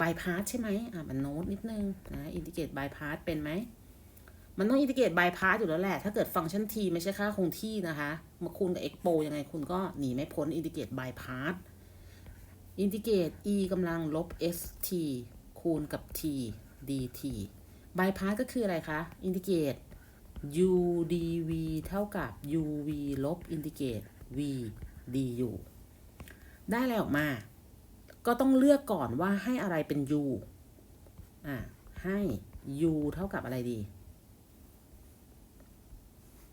บายพาสใช่ไหมอะมันโน้ตนิดนึงนะอินทิเกรตบายพาสเป็นไหม มันต้องอินทิเกรตบายพาสอยู่แล้วแหละ ถ้าเกิดฟังก์ชัน t ไม่ใช่ค่าคงที่นะคะมาคูณกับ expo ยังไงคุณก็หนีไม่พ้นอินทิเกรตบายพาสอินทิเกรต e กำลังลบ st คูณกับ t dt บายพาสก็คืออะไรคะ อินทิเกรต u dv เท่ากับ uv ลบอินทิเกรต v du ได้อะไรออกมา ก็ต้องเลือกก่อนว่าให้อะไรเป็น u อะให้ u เท่ากับอะไรดี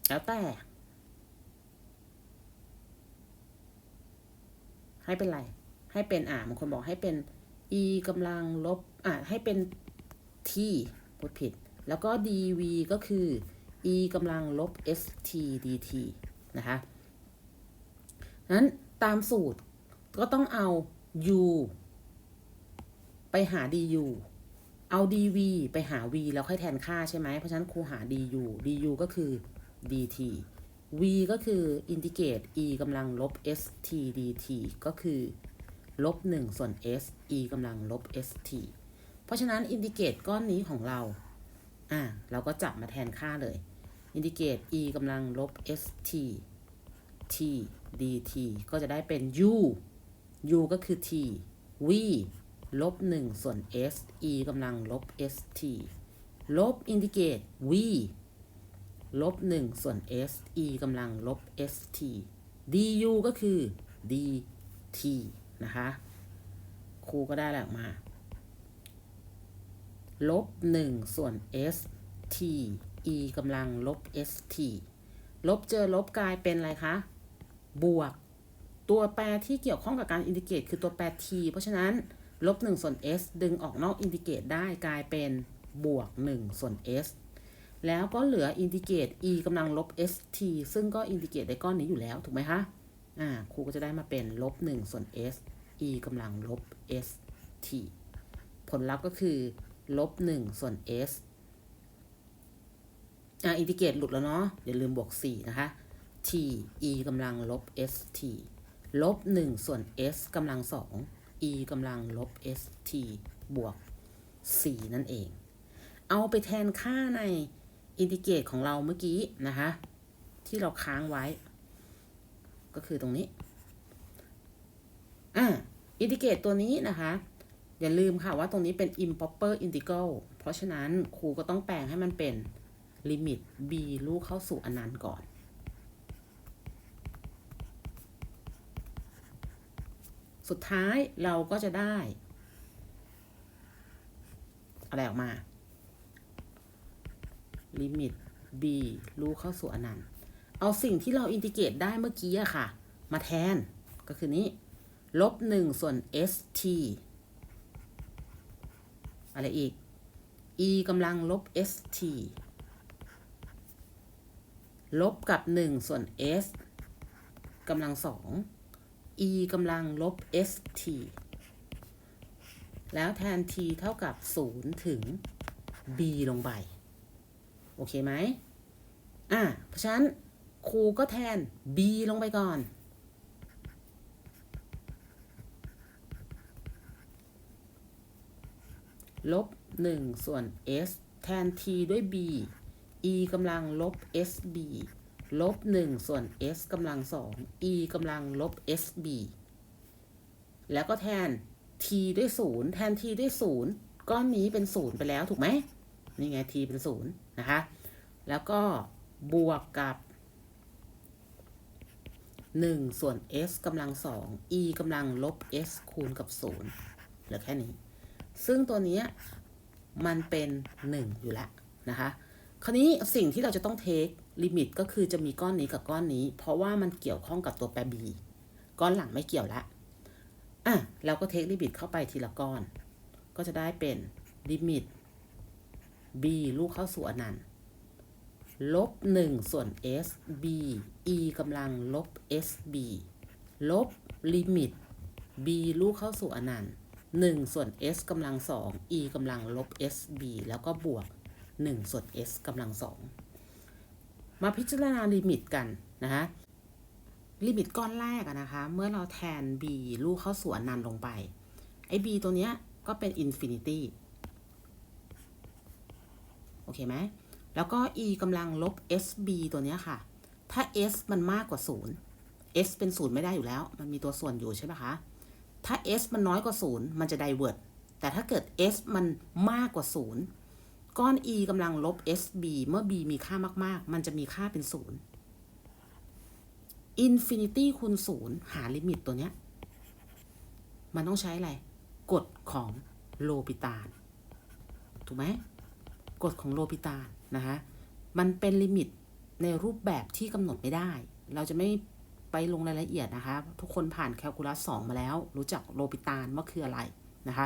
แล้วแต่ ให้เป็นไร ให้เป็นอ่าบางคนบอกให้เป็น e กำลังลบ อ่าให้เป็น t พูดผิด แล้วก็ dv ก็คือ e กำลังลบ st dt นะคะนั้นตามสูตรก็ต้องเอา u ไปหา du เอา dv ไปหา v แล้วค่อยแทนค่าใช่ไหมเพราะฉะนั้นครูหา du du ก็คือ dt v ก็คืออินทิเกรต e กำลังลบ st dt ก็คือลบ1ส่วน s e กำลังลบ st เพราะฉะนั้นอินทิเกรตก้อนนี้ของเราอะเราก็จับมาแทนค่าเลย อินทิเกรต e กำลังลบ st t dt ก็จะได้เป็น u u ก็คือ t v ลบ1ส่วน s e กำลังลบ st ลบอินทิเกรต v ลบ1ส่วน s e กำลังลบ st du ก็คือ dt นะคะครูก็ได้แล้วออกมา ลบ1ส่วน s t e กำลังลบ s t ลบเจอลบกลายเป็นอะไรคะ บวก ตัวแปรที่เกี่ยวข้องกับการอินทิเกรตคือตัวแปร t เพราะฉะนั้นลบ1ส่วน s ดึงออกนอกอินทิเกรตได้กลายเป็นบวก1ส่วน s แล้วก็เหลืออินทิเกรต e กำลังลบ st ซึ่งก็อินทิเกรตในก้อนนี้อยู่แล้ว ถูกไหมคะ อ่า ครูก็จะได้มาเป็นลบ1ส่วน s e กำลังลบ st ผลลัพธ์ก็คือลบ1ส่วน s อ่าอินทิเกรตหลุดแล้วเนาะอย่าลืมบวก 4 นะคะ t e กำลังลบ st ลบ1ส่วน s กำลัง2 e กำลังลบ st บวก 4 นั่นเอง เอาไปแทนค่าในอินทิเกรตของเราเมื่อกี้นะคะ ที่เราค้างไว้ ก็คือตรงนี้อ่าอินทิเกรตตัวนี้นะคะ อย่าลืมค่ะว่าตรงนี้เป็น improper integral เพราะฉะนั้นครูก็ต้องแปลงให้มันเป็นลิมิต b ลูกเข้าสู่อนันต์ก่อน สุดท้ายเราก็จะได้ อะไรออกมา ลิมิต b ลูกเข้าสู่อนันต์ เอาสิ่งที่เราอินทิเกรตได้เมื่อกี้อะค่ะ มาแทนก็คือนี้ ลบ1ส่วน st อะไรอีก e กำลังลบ st ลบกับ 1 ส่วน s กำลัง2 e กำลังลบ st แล้วแทน t เท่ากับ 0 ถึง b ลงไป โอเคไหมอะเพราะฉะนั้นครูก็แทน b ลงไปก่อน ลบ 1 ส่วน s แทน t ด้วย b e กำลังลบ sb ลบ1ส่วน s กำลัง2 e กำลังลบ sb แล้วก็แทน t ด้วย0แทน t ด้วย0ก้อนนี้เป็น0ไปแล้วถูกไหมนี่ไง t เป็น0นะคะ แล้วก็บวกกับ1ส่วน s กำลัง2 e กำลังลบ s คูณกับ0เหลือแค่นี้ ซึ่งตัวนี้มันเป็น1อยู่แล้วนะคะ คราวนี้สิ่งที่เราจะต้องเทค ลิมิตก็คือจะมีก้อนนี้กับก้อนนี้ เพราะว่ามันเกี่ยวข้องกับตัวแปร b ก้อนหลังไม่เกี่ยวละอะเราก็เทคลิมิตเข้าไปทีละก้อน ก็จะได้เป็นลิมิต b ลูกเข้าสู่อนันต์ลบ1ส่วน s b e กำลังลบ s b ลบลิมิต b ลูกเข้าสู่อนันต์1ส่วน s กำลัง2 e กำลังลบ s b แล้วก็บวก 1 ส่วน s กำลัง2 มาพิจารณาลิมิตกันนะคะลิมิตก้อนแรกนะคะ เมื่อเราแทน b ลูกเข้าสู่อนันต์ลงไป ไอ้ b ตัวเนี้ยก็เป็น infinity โอเคไหม แล้วก็ e กำลังลบ sb ตัวเนี้ยค่ะ ถ้า s มันมากกว่า 0 s เป็น 0 ไม่ได้อยู่แล้ว มันมีตัวส่วนอยู่ใช่ไหมคะ ถ้า s มันน้อยกว่า 0 มันจะ divert แต่ถ้าเกิด s มันมากกว่า 0 ก้อน e กำลังลบ sb เมื่อ b มีค่ามาก ๆ มันจะมีค่าเป็น0 infinity คูณ0หาลิมิตตัวเนี้ย มันต้องใช้อะไร กฎของโลปิตานถูกไหมกฎของโลปิตานนะคะมันเป็นลิมิตในรูปแบบที่กำหนดไม่ได้ เราจะไม่ไปลงรายละเอียดนะคะ ทุกคนผ่านแคลคูลัส2มาแล้ว รู้จักโลปิตานว่าคืออะไรนะคะ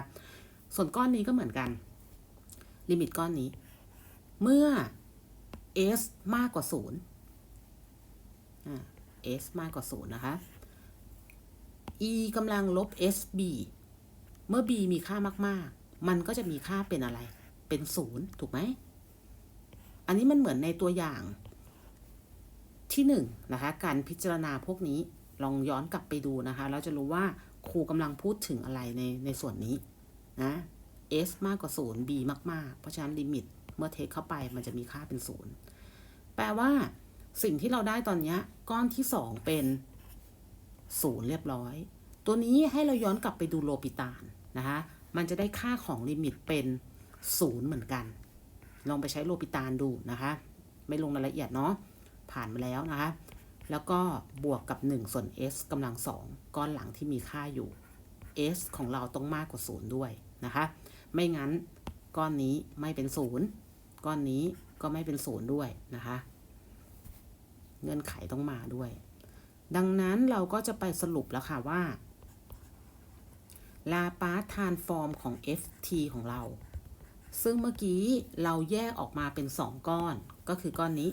ส่วนก้อนนี้ก็เหมือนกัน ลิมิตก้อนนี้ เมื่อ s มากกว่า0อ่า s มากกว่า0นะคะ e กำลังลบ sb เมื่อ b มีค่ามาก ๆ มันก็จะมีค่าเป็นอะไร เป็น0ถูกไหม อันนี้มันเหมือนในตัวอย่างที่1นนะคะ การพิจารณาพวกนี้ลองย้อนกลับไปดูนะคะแล้วจะรู้ว่าครูกำลังพูดถึงอะไรในในส่วนนี้นะ s มากกว่า 0 b มาก ๆ เพราะฉะนั้นลิมิตเมื่อเทคเข้าไปมันจะมีค่าเป็น 0 แปลว่าสิ่งที่เราได้ตอนนี้ก้อนที่ 2 เป็น 0 เรียบร้อย ตัวนี้ให้เราย้อนกลับไปดูโลปิตานนะคะมันจะได้ค่าของลิมิตเป็น 0 เหมือนกัน ลองไปใช้โลปิตานดูนะคะ ไม่ลงรายละเอียดเนาะผ่านมาแล้วนะคะ แล้วก็บวกกับ 1 ส่วน s กำลัง 2 ก้อนหลังที่มีค่าอยู่ s ของเราต้องมากกว่า 0 ด้วยนะคะ ไม่งั้นก้อนนี้ไม่เป็น0ก้อนนี้ก็ไม่เป็น0ด้วยนะคะ เงื่อนไขต้องมาด้วย ดังนั้นเราก็จะไปสรุปแล้วค่ะว่าลาปาทานฟอร์มของ ft ของเรา ซึ่งเมื่อกี้เราแยกออกมาเป็น 2 ก้อน ก็คือก้อนนี้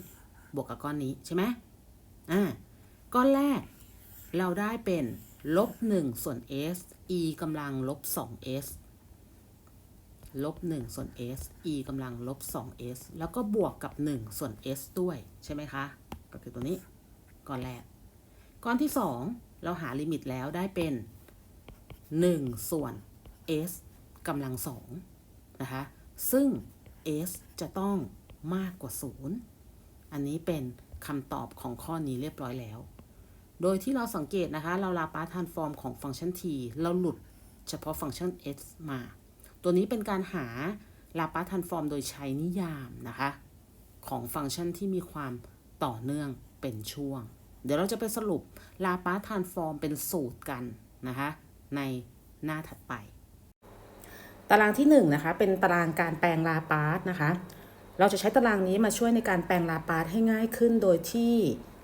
บวกกับก้อนนี้ใช่ไหมอ่า ก้อนแรก เราได้เป็นลบ1ส่วน s e กำลังลบ 2s ลบ1ส่วน s e กำลังลบ 2s แล้วก็บวกกับ 1 ส่วน s ด้วยใช่ไหมคะ ก็คือตัวนี้ก้อนแรก ก้อนที่ 2 เราหาลิมิตแล้วได้เป็น 1 ส่วน s กำลัง2นะคะ ซึ่ง s จะต้องมากกว่า 0 อันนี้เป็นคำตอบของข้อนี้เรียบร้อยแล้ว โดยที่เราสังเกตนะคะ เราลาปาทานฟอร์มของฟังก์ชัน t เราหลุดเฉพาะฟังก์ชัน s มา ตัวนี้เป็นการหาลาปาทานฟอร์มโดยใช้นิยามนะคะ ของฟังก์ชันที่มีความต่อเนื่องเป็นช่วง เดี๋ยวเราจะไปสรุปลาปาทานฟอร์มเป็นสูตรกันนะคะ ในหน้าถัดไป ตารางที่1นนะคะเป็นตารางการแปลงลาปาร์นะคะ เราจะใช้ตารางนี้มาช่วยในการแปลงลาปาร์ให้ง่ายขึ้นโดยที่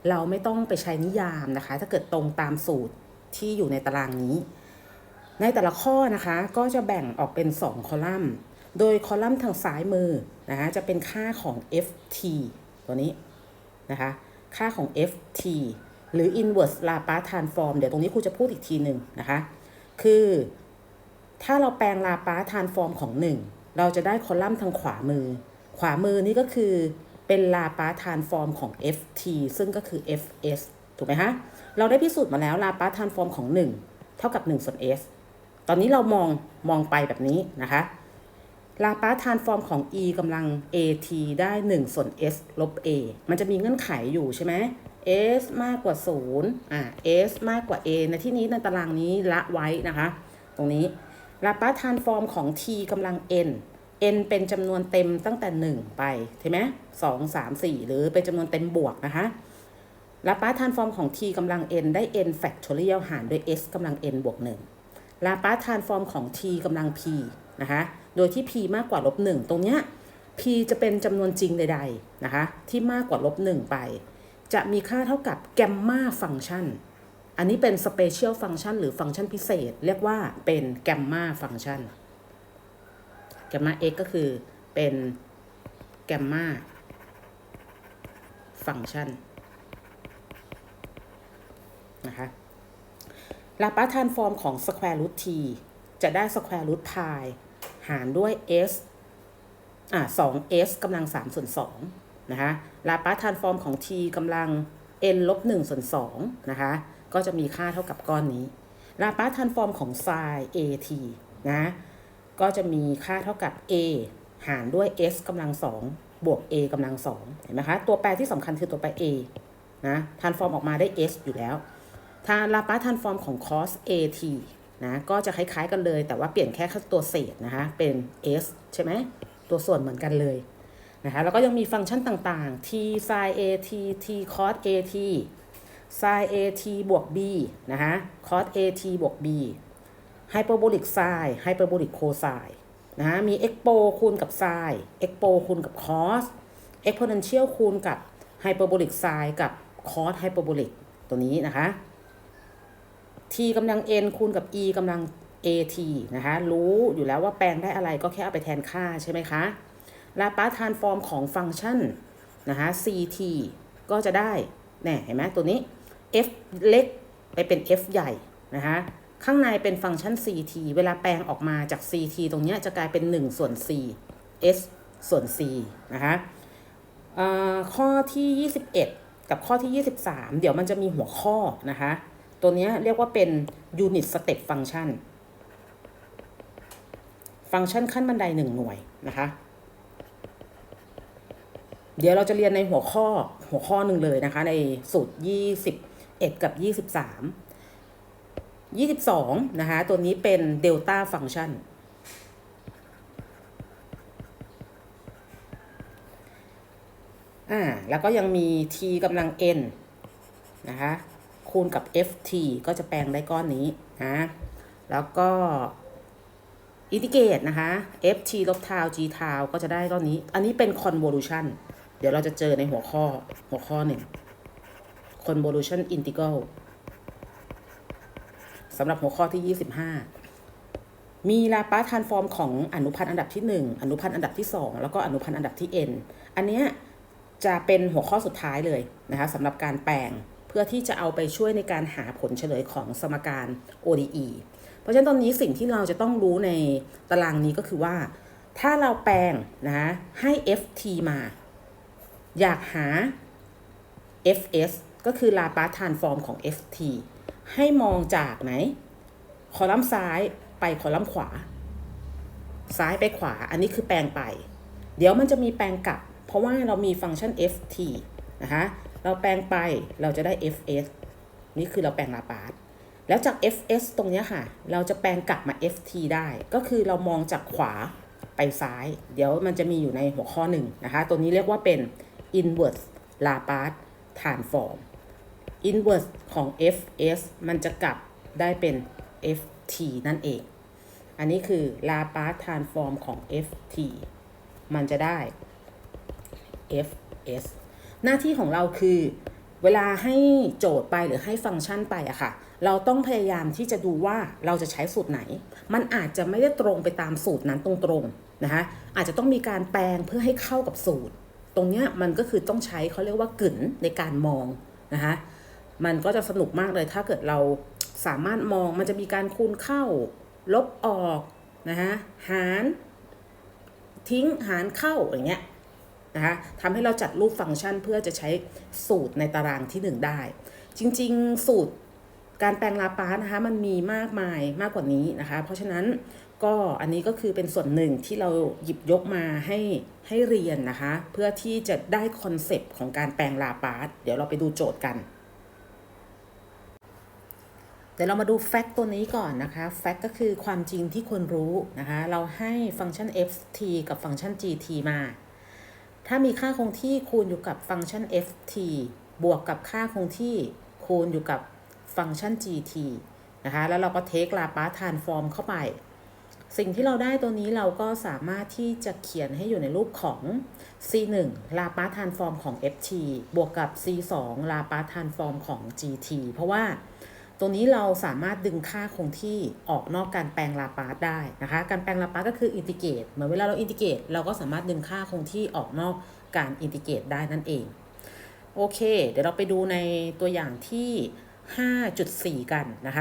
เราไม่ต้องไปใช้นิยามนะคะ ถ้าเกิดตรงตามสูตรที่อยู่ในตารางนี้ ในแต่ละข้อนะคะก็จะแบ่งออกเป็น 2 คอลัมน์ โดยคอลัมน์ทางซ้ายมือนะคะจะเป็นค่าของ ft ตัวนี้นะคะ ค่าของ ft หรือ inverse Laplace transform เดี๋ยวตรงนี้ครูจะพูดอีกทีหนึ่งนะคะ คือถ้าเราแปลง Laplace transform ของ 1 เราจะได้คอลัมน์ทางขวามือ ขวามือนี่ก็คือเป็น Laplace transform ของ ft ซึ่งก็คือ fs ถูกไหมคะ เราได้พิสูจน์มาแล้ว Laplace transform ของ 1 เท่ากับ1ส่วน s ตอนนี้เรามองมองไปแบบนี้นะคะลาปาทานฟอร์มของ e กำลัง at ได้ 1 ส่วน s ลบ a มันจะมีเงื่อนไขอยู่ใช่ไหม s มากกว่า 0 อ่า s มากกว่า a ในที่นี้ในตารางนี้ละไว้นะคะ ตรงนี้ลาปาทานฟอร์มของ t กำลัง n n เป็นจำนวนเต็มตั้งแต่ 1 ไปใช่ไหมสองสามสี่หรือเป็นจำนวนเต็มบวกนะคะลาปาทานฟอร์มของ t กำลัง n ได้ n factorial หารด้วย s กำลัง n บวก1 ลาปาทานฟอร์มของ t กำลัง p นะคะ โดยที่ p มากกว่าลบ1ตรงเนี้ย p จะเป็นจำนวนจริงใดๆนะคะ ที่มากกว่าลบ1ไป จะมีค่าเท่ากับแกมมาฟังก์ชัน อันนี้เป็นสเปเชียลฟังก์ชันหรือฟังก์ชันพิเศษ เรียกว่าเป็นแกมมาฟังก์ชัน แกมมา x ก็คือเป็นแกมมาฟังก์ชันนะคะ ลาปาร์ทานฟอร์มของ square root t จะได้ square root pi หารด้วย s อ่า 2s กำลัง3ส่วน2นะคะลาปาร์ทานฟอร์มของ t กำลัง n ลบ1ส่วน2นะคะ ก็จะมีค่าเท่ากับก้อนนี้ ลาปาร์ทานฟอร์มของ sin at นะ ก็จะมีค่าเท่ากับ a หารด้วย s กำลังสองบวก a กำลังสองเห็นไหมคะ ตัวแปรที่สำคัญคือตัวแปร a นะทานฟอร์มออกมาได้ s อยู่แล้ว ถ้าลาปาทานฟอร์มของ cos at นะก็จะคล้ายๆกันเลย แต่ว่าเปลี่ยนแค่ตัวเศษนะคะเป็น s ใช่ไหมตัวส่วนเหมือนกันเลยนะคะแล้วก็ยังมีฟังก์ชันต่างๆ t sin at t cos at sin at บวก b นะคะ cos at บวก b hyperbolic sin hyperbolic cosine นะฮะมี expo คูณกับ sin expo คูณกับ cos exponential คูณกับ hyperbolic sin กับ cos hyperbolic ตัวนี้นะคะ t กำลัง n คูณกับ e กำลัง at นะคะ รู้อยู่แล้วว่าแปลงได้อะไรก็แค่เอาไปแทนค่าใช่ไหมคะลาปาทานฟอร์มของฟังก์ชันนะคะ ct ก็จะได้แน่เห็นไหมตัวนี้ f เล็กไปเป็น f ใหญ่นะคะข้างในเป็นฟังก์ชัน ct เวลาแปลงออกมาจาก ct ตรงเนี้ยจะกลายเป็น 1 ส่วน c s ส่วน c นะคะเอ่อข้อที่ 21 กับข้อที่ 23 เดี๋ยวมันจะมีหัวข้อนะคะ ตัวนี้เรียกว่าเป็น unit step function ฟังก์ชันขั้นบันได1หน่วยนะคะ เดี๋ยวเราจะเรียนในหัวข้อหัวข้อหนึ่งเลยนะคะ ในสูตร 21 กับ 23 22 นะคะ ตัวนี้เป็น delta function อ่าแล้วก็ยังมี t กำลัง n นะคะ คูณกับ ft ก็จะแปลงได้ก้อนนี้นะ แล้วก็อินทิเกรตนะคะ ft ลบทาว g ทาวก็จะได้ก้อนนี้ อันนี้เป็น convolution เดี๋ยวเราจะเจอในหัวข้อหัวข้อหนึ่ง convolution integral สำหรับหัวข้อที่ 25 มีลาปาทานฟอร์มของอนุพันธ์อันดับที่ 1 อนุพันธ์อันดับที่ 2 แล้วก็อนุพันธ์อันดับที่ n อันเนี้ยจะเป็นหัวข้อสุดท้ายเลยนะคะสำหรับการแปลง พื่อที่จะเอาไปช่วยในการหาผลเฉลยของสมการ ODE เพราะฉะนั้นตอนนี้สิ่งที่เราจะต้องรู้ในตารางนี้ก็คือว่า ถ้าเราแปลงนะให้ ft มา อยากหา fs ก็คือลาปาทานฟอร์มของ ft ให้มองจากไหน คอลัมน์ซ้ายไปคอลัมน์ขวา ซ้ายไปขวา อันนี้คือแปลงไป เดี๋ยวมันจะมีแปลงกลับ เพราะว่าเรามีฟังก์ชัน ft นะคะ เราแปลงไปเราจะได้ fs นี่คือเราแปลงลาปาสแล้วจาก fs ตรงนี้ค่ะ เราจะแปลงกลับมา ft ได้ ก็คือเรามองจากขวาไปซ้าย เดี๋ยวมันจะมีอยู่ในหัวข้อหนึ่งนะคะ ตัวนี้เรียกว่าเป็น inverse Laplace transform inverse ของ fs มันจะกลับได้เป็น ft นั่นเอง อันนี้คือ Laplace transform ของ ft มันจะได้ fs หน้าที่ของเราคือ เวลาให้โจทย์ไปหรือให้ฟังก์ชันไปอะค่ะ เราต้องพยายามที่จะดูว่าเราจะใช้สูตรไหน มันอาจจะไม่ได้ตรงไปตามสูตรนั้นตรงๆนะคะอาจจะต้องมีการแปลงเพื่อให้เข้ากับสูตร ตรงเนี้ยมันก็คือต้องใช้เขาเรียกว่ากึ่นในการมองนะคะมันก็จะสนุกมากเลยถ้าเกิดเราสามารถมองมันจะมีการคูณเข้า ลบออกนะคะหาร ทิ้งหารเข้าอย่างเงี้ย นะคะทำให้เราจัดรูปฟังก์ชันเพื่อจะใช้สูตรในตารางที่ 1 ได้ จริงๆ สูตรการแปลงลาปาสนะคะมันมีมากมายมากกว่านี้นะคะ เพราะฉะนั้นก็อันนี้ก็คือเป็นส่วนหนึ่งที่เราหยิบยกมาให้ให้เรียนนะคะ เพื่อที่จะได้คอนเซปต์ของการแปลงลาปาสเดี๋ยวเราไปดูโจทย์กันเดี๋ยวเรามาดูแฟกต์ตัวนี้ก่อนนะคะแฟกต์ก็คือความจริงที่ควรรู้นะคะ เราให้ฟังก์ชัน ft กับฟังก์ชัน gt มา ถ้ามีค่าคงที่คูณอยู่กับฟังก์ชัน ft บวกกับค่าคงที่คูณอยู่กับฟังก์ชัน gt นะคะ แล้วเราก็เทคลาปาทานฟอร์มเข้าไป สิ่งที่เราได้ตัวนี้เราก็สามารถที่จะเขียนให้อยู่ในรูปของ c1 ลาปาทานฟอร์มของ ft บวกกับ c2 ลาปาทานฟอร์มของ gt เพราะว่า ตัวนี้เราสามารถดึงค่าคงที่ออกนอกการแปลงลาปาสได้นะคะ การแปลงลาปาสก็คืออินทิเกรตเหมือนเวลาเราอินทิเกรตเราก็สามารถดึงค่าคงที่ออกนอกการอินทิเกรตได้นั่นเอง โอเค เดี๋ยวเราไปดูในตัวอย่างที่ 5.4 กันนะคะ